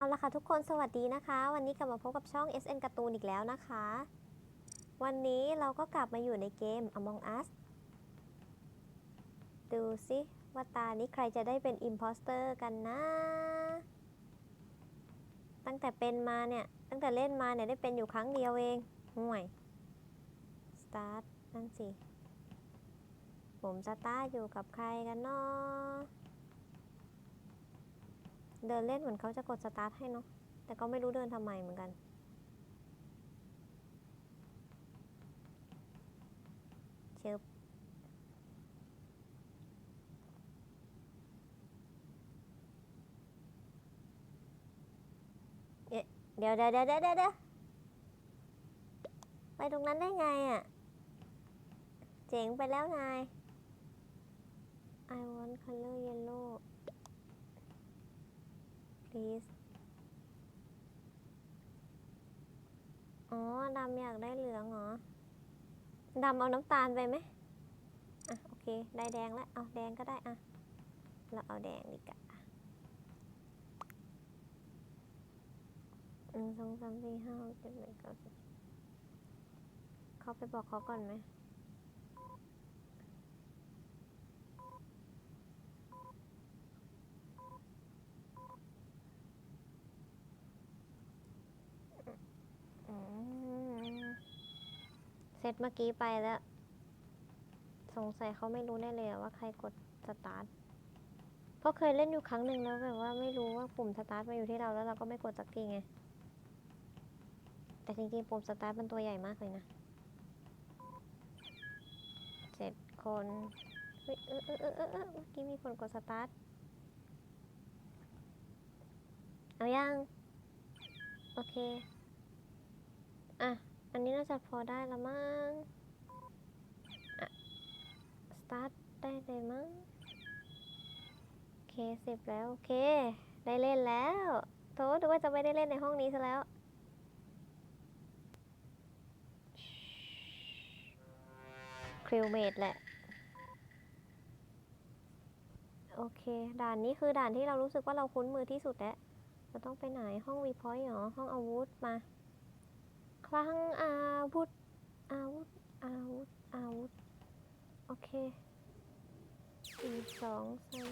เอาละค่ะทุกคนสวัสดีนะคะ วันนี้กลับมาพบกับช่อง SN การ์ตูนอีกแล้วนะคะ วันนี้เราก็กลับมาอยู่ในเกม Among Us ดูสิว่าตานี้ใครจะได้เป็น Imposter กันนะ ตั้งแต่เป็นมาเนี่ย ตั้งแต่เล่นมาเนี่ยได้เป็นอยู่ครั้งเดียวเองห่วย Start นั่นสิ ผมสตาร์ทอยู่กับใครกันเนาะ เดินเล่นเหมือนเขาจะกดสตาร์ทให้เนาะ แต่ก็ไม่รู้เดินทำไมเหมือนกัน เชิบเดี๋ยวเดี๋ยวเดี๋ยวเดี๋ยวเดี๋ยวไปตรงนั้นได้ไงอะ่ะ เจ๋งไปแล้วนาย I want color yellow please อ๋อ ดำอยากได้เหลืองเหรอ ดำเอาน้ำตาลไปไหมอะ โอเค ได้แดงแล้ว เอาแดงก็ได้อะ เราเอาแดงดีกว่าหนึ่งสองสามสี่ห้าหกเจ็ดแปดเก้าสิบเขาไปบอกเขาก่อนไหม เซตเมื่อกี้ไปแล้ว สงสัยเขาไม่รู้แน่เลยว่าใครกดสตาร์ทเพราะเคยเล่นอยู่ครั้งหนึ่งแล้วแบบว่าไม่รู้ว่าปุ่มสตาร์ทมาอยู่ที่เราแล้วเราก็ไม่กดสักทีไง แต่จริงๆปุ่มสตาร์ทมันตัวใหญ่มากเลยนะเจ็ดคนเฮ้ยเออเออเออเออเออเมื่อกี้มีคนกดสตาร์ทเอายัง โอเค อะ อันนี้น่าจะพอได้ละมั้งอะสตาร์ทได้เลยมั้ง โอเคสิบแล้ว โอเค ได้เล่นแล้วโถดูว่าจะไม่ได้เล่นในห้องนี้ซะแล้วคริวเมดแหละ โอเค ด่านนี้คือด่านที่เรารู้สึกว่าเราคุ้นมือที่สุดแล้ว เราต้องไปไหนห้องวีพอยต์หรอ ห้องอาวุธมา คลังอาวุธ อาวุธ อาวุธ อาวุธ โอเคสี่สองสาม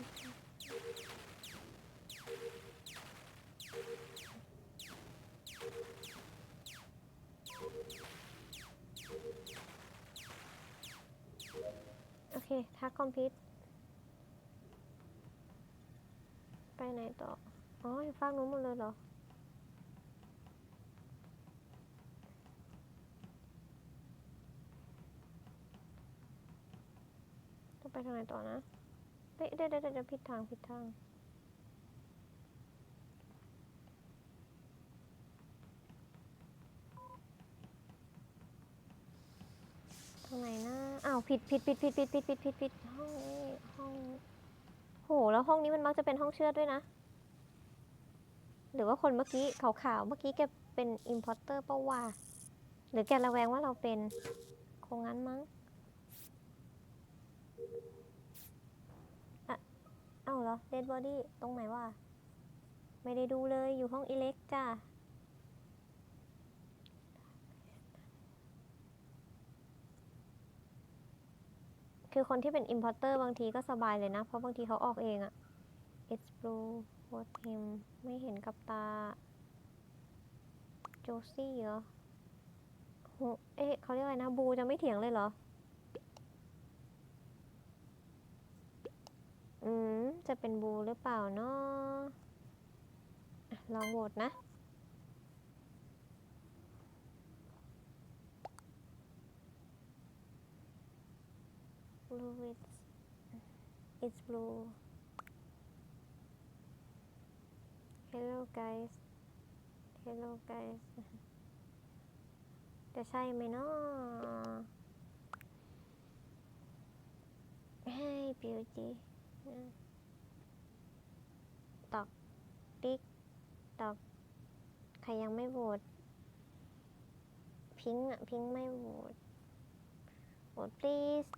โอเค ทักคอมพิวไปไหนต่อ อ๋ออยู่ฝั่งนู้นหมดเลยเหรอ ต้องไป ทางไหนต่อนะ เฮ้ยเดี๋ยวเดี๋ยวผิดทางผิดทาง ทางไหนนะ อ้าวผิดผิดผิดผิดผิดผิดผิดผิดผิดห้องนี้ห้องโหแล้วห้องนี้มันมักจะเป็นห้องเชือดด้วยนะ หรือว่าคนเมื่อกี้ขาวๆเมื่อกี้แกเป็นอิมพอร์เตอร์ปะวะหรือแกระแวงว่าเราเป็นคงงั้นมั้ง อ้าเหรอเดดบอดี้ตรงไหนวะไม่ได้ดูเลยอยู่ห้องอิเล็กจ้าคือคนที่เป็น importer บางทีก็สบายเลยนะ เพราะบางทีเขาออกเองอะ It's blue what him ไม่เห็นกับตา โจซี่เหรอโหเอ๊ะเขาเรียกอะไรนะ บูจะไม่เถียงเลยเหรอ อืม จะเป็นบูหรือเปล่าเนาะลองโหวตนะ blue it's it's blue hello guys hello guys จะใช่ไหมเนาะ Hey beauty ตอกติ๊กตอกใครยังไม่โหวตพิงค์อะพิงค์ไม่โหวตโหวต please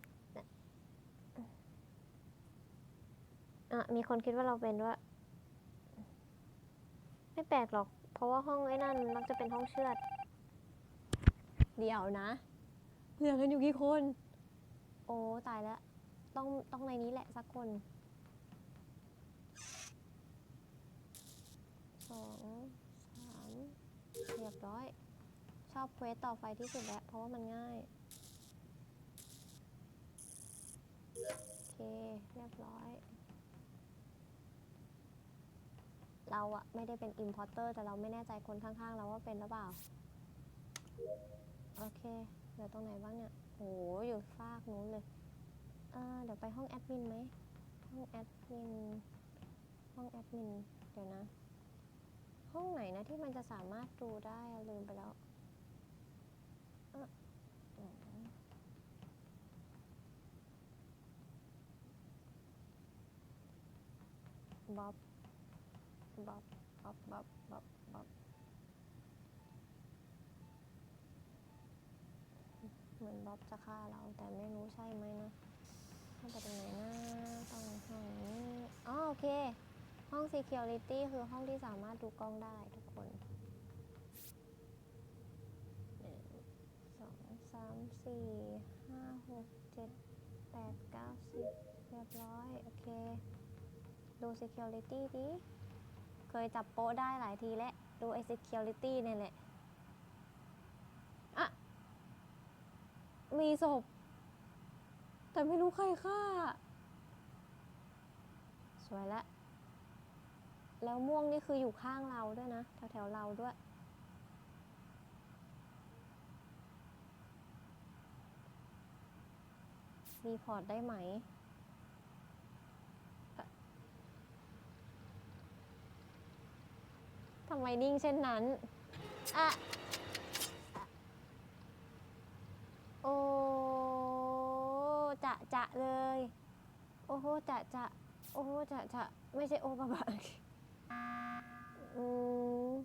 อะ มีคนคิดว่าเราเป็นด้วยไม่ไม่แปลกหรอก เพราะว่าห้องไอ้นั่นมักจะเป็นห้องเชือด เดี๋ยวนะ เหลือกันอยู่กี่คน โอ้ ตายแล้ว ต้องต้องในนี้แหละสักคน องสามเรียบร้อย ชอบเควสต่อไฟที่สุดแล้วเพราะว่ามันง่าย โอเค เรียบร้อย เราอะไม่ได้เป็นอิมพอร์เตอร์แต่เราไม่แน่ใจคนข้างๆ เราว่าเป็นหรือเปล่า โอเคเหลือตรงไหนบ้างเนี่ยโหอยู่ฟากนู้นเลยเเดี๋ยวไปห้องแอดมินไหม ห้องแอดมิน ห้องแอดมิน เดี๋ยวนะ ห้องไหนนะที่มันจะสามารถดูได้ลืมไปแล้วบ๊อบบ๊อบบ๊อบบ๊อบบ๊อบบ๊อบเหมือนบ๊อบจะฆ่าเราแต่ไม่รู้ใช่ไหมนะต้องไปตรงไหนนะต้องห้องนี้อ๋อโอเค ห้อง security คือห้องที่สามารถดูกล้องได้ทุกคนหนึ่งสองสามสี่ห้าหกเจ็ดแปดเก้าสิบเรียบร้อย โอเค ดู security ดิเคยจับโป๊ะได้หลายทีแล้ว ดูไอ้ security เนี่ยแหละอะมีศพ แต่ไม่รู้ใครฆ่า สวยละ แล้วม่วงนี่คืออยู่ข้างเราด้วยนะ แถวๆเราด้วย รีพอร์ตได้ไหม ทำไมนิ่งเช่นนั้นอะอะโอ้ จะจะเลย โอ้โห จะจะโอ้โห จะจะไม่ใช่โอบะบะ อืม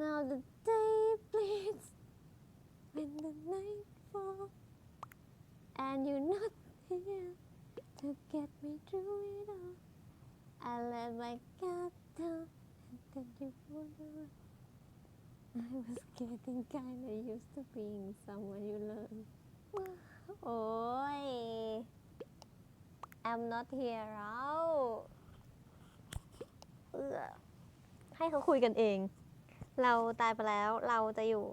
Now the day bleeds when the night falls and you're not here to get me through it all. I let my guard down and then you away. I was getting kinda used to being someone you love. โอ้ย I'm not here แล้วเออให้เขาคุยกันเอง เราตายไปแล้วเราจะอยู่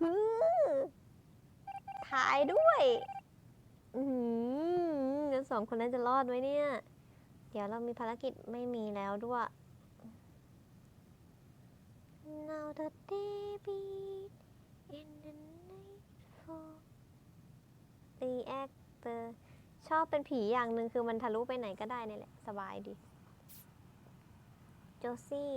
ฮือถ่ายด้วย อือสองคนนั้นจะรอดไหมเนี่ย เดี๋ยวเรามีภารกิจไม่มีแล้วด้วย Now the day beat Reactor ชอบเป็นผีอย่างหนึ่งคือมันทะลุไปไหนก็ได้นี่แหละ สบายดี โจซี่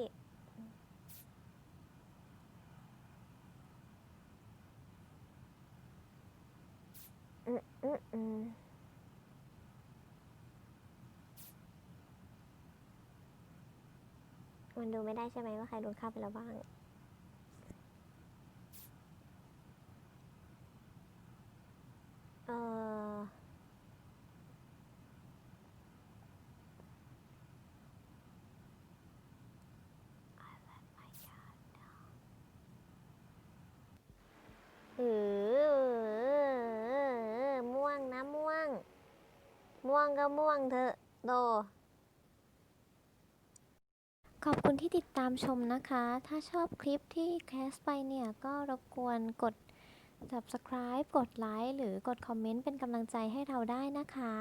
อืมอืมอืมมันดูไม่ได้ใช่ไหมว่าใครโดนฆ่าไปแล้วบ้าง เออ เออม่วงนะม่วง ม่วงก็ม่วงเถอะโด ขอบคุณที่ติดตามชมนะคะ ถ้าชอบคลิปที่แคสไปเนี่ย ก็รบกวนกด subscribe กดไลค์หรือกดคอมเมนต์เป็นกำลังใจให้เราได้นะคะ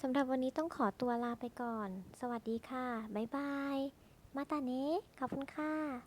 สำหรับวันนี้ต้องขอตัวลาไปก่อน สวัสดีค่ะ บ๊ายบาย มาตาเนะขอบคุณค่ะ